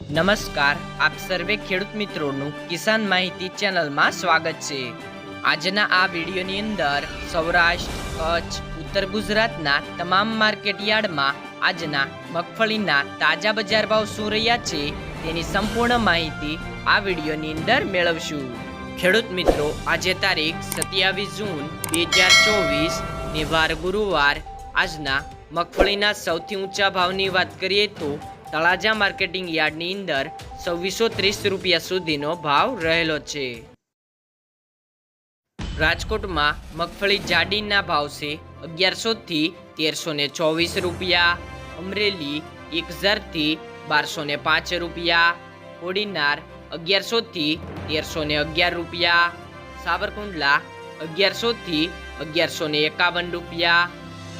નમસ્કાર, આપ સર્વે ખેડૂત મિત્રોનું કિસાન માહિતી ચેનલમાં સ્વાગત છે. આજના આ વિડીયોની અંદર સૌરાષ્ટ્ર, કચ્છ, ઉત્તર ગુજરાતના તમામ માર્કેટ યાર્ડમાં આજના મગફળીના તાજા બજાર ભાવ શું રહ્યા છે તેની સંપૂર્ણ માહિતી આ વિડીયોની અંદર મેળવશું. ખેડૂત મિત્રો, આજે તારીખ સત્યાવીસ જૂન બે હજાર ચોવીસ, ને વાર ગુરુવાર આજના મગફળીના સૌથી ઊંચા ભાવની વાત કરીએ તો તળાજા માર્કેટિંગ યાર્ડની અંદર છવ્વીસો ત્રીસ રૂપિયા સુધીનો ભાવ રહેલો છે. રાજકોટમાં મગફળી જાડીના ભાવ છે અગિયારસોથી તેરસો ને ચોવીસ રૂપિયા, અમરેલી એક હજારથી બારસો ને પાંચ રૂપિયા કોડીનાર અગિયારસોથી તેરસો ને અગિયાર રૂપિયા સાબરકુંડલા અગિયારસોથી અગિયારસો ને એકાવન રૂપિયા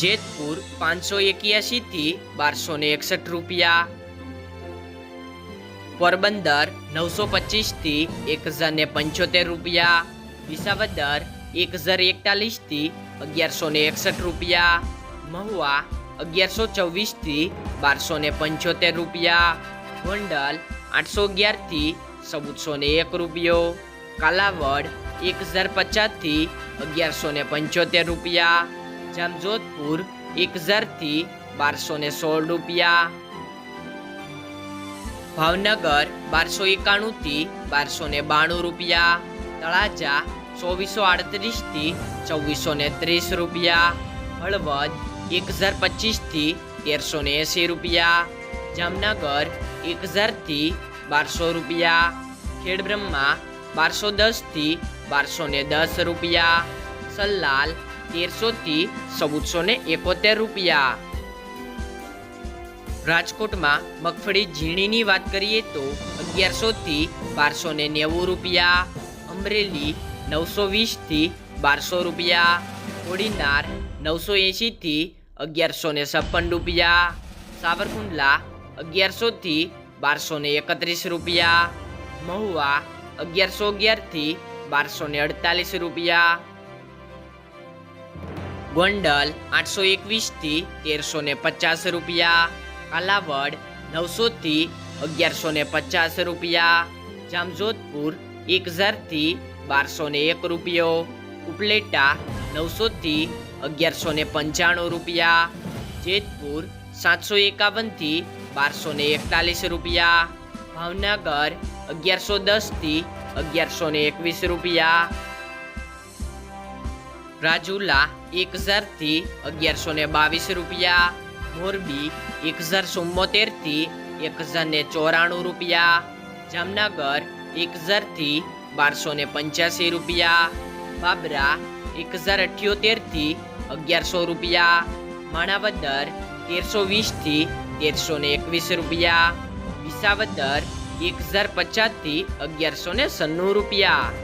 જેતપુર પાંચસો એક્યાસી થી બારસો ને એકસઠ રૂપિયા. પોરબંદર નવસો પચીસથી એક હજાર ને પંચોતેર રૂપિયા. વિસાવદર એક હજાર એકતાલીસથી અગિયારસો ને એકસઠ રૂપિયા. મહુવા અગિયારસો ચોવીસથી બારસો ને પંચોતેર રૂપિયા. ગોંડલ આઠસો અગિયારથી ચૌદસો ને એક રૂપિયો. કાલાવડ એક હજાર પચાસથી અગિયારસો ને પંચોતેર રૂપિયા. જામજોધપુર એક હજારથી બારસો ને સોળ રૂપિયા. ભાવનગર બારસો એકાણુંથી બારસો ને બાણું રૂપિયા. તળાજા ચોવીસો આડત્રીસથી ચોવીસો ને ત્રીસ રૂપિયા. હળવદ એક હજાર પચીસથી તેરસો ને એંસી રૂપિયા. જામનગર એક હજારથી બારસો રૂપિયા. ખેડબ્રહ્મા બારસો દસથી બારસો ને દસ રૂપિયા. સલ્લાલ તેરસોથી ચૌદસો ને એકોતેર રૂપિયા. રાજકોટમાં મગફળી ઝીણીની વાત કરીએ તો અગિયારસોથી બારસો ને નેવું રૂપિયા, અમરેલી નવસો વીસથી બારસો રૂપિયા, કોડીનાર નવસો એંશીથી અગિયારસો ને છપ્પન રૂપિયા, સાવરકુંડલા અગિયારસોથી બારસો ને એકત્રીસ રૂપિયા, મહુવા અગિયારસો અગિયારથી બારસો ને અડતાલીસ રૂપિયા ગોંડલ આઠસો એકવીસથી તેરસો ને પચાસ રૂપિયા. કાલાવડ નવસોથી અગિયારસો ને પચાસ રૂપિયા. જામજોધપુર એક હજારથી બારસો ને એક રૂપિયો. ઉપલેટા નવસોથી અગિયારસો ને પંચાણું રૂપિયા. જેતપુર સાતસો એકાવનથી બારસો ને એકતાલીસ રૂપિયા. ભાવનગર અગિયારસો દસથી અગિયારસો ને એકવીસ રૂપિયા. રાજુલા એક હજારથી અગિયારસો ને બાવીસ રૂપિયા, મોરબી એક હજાર ચુમ્મોતેરથી એક હજાર ને ચોરાણું રૂપિયા, જામનગર એક હજારથી બારસો ને પંચ્યાસી રૂપિયા, બાબરા એક હજાર અઠ્યોતેરથી અગિયારસો રૂપિયા, માણાવદર તેરસો વીસથી તેરસો ને એકવીસ રૂપિયા, વિસાવદર એક હજાર પચાસથી અગિયારસો ને સન્નું રૂપિયા.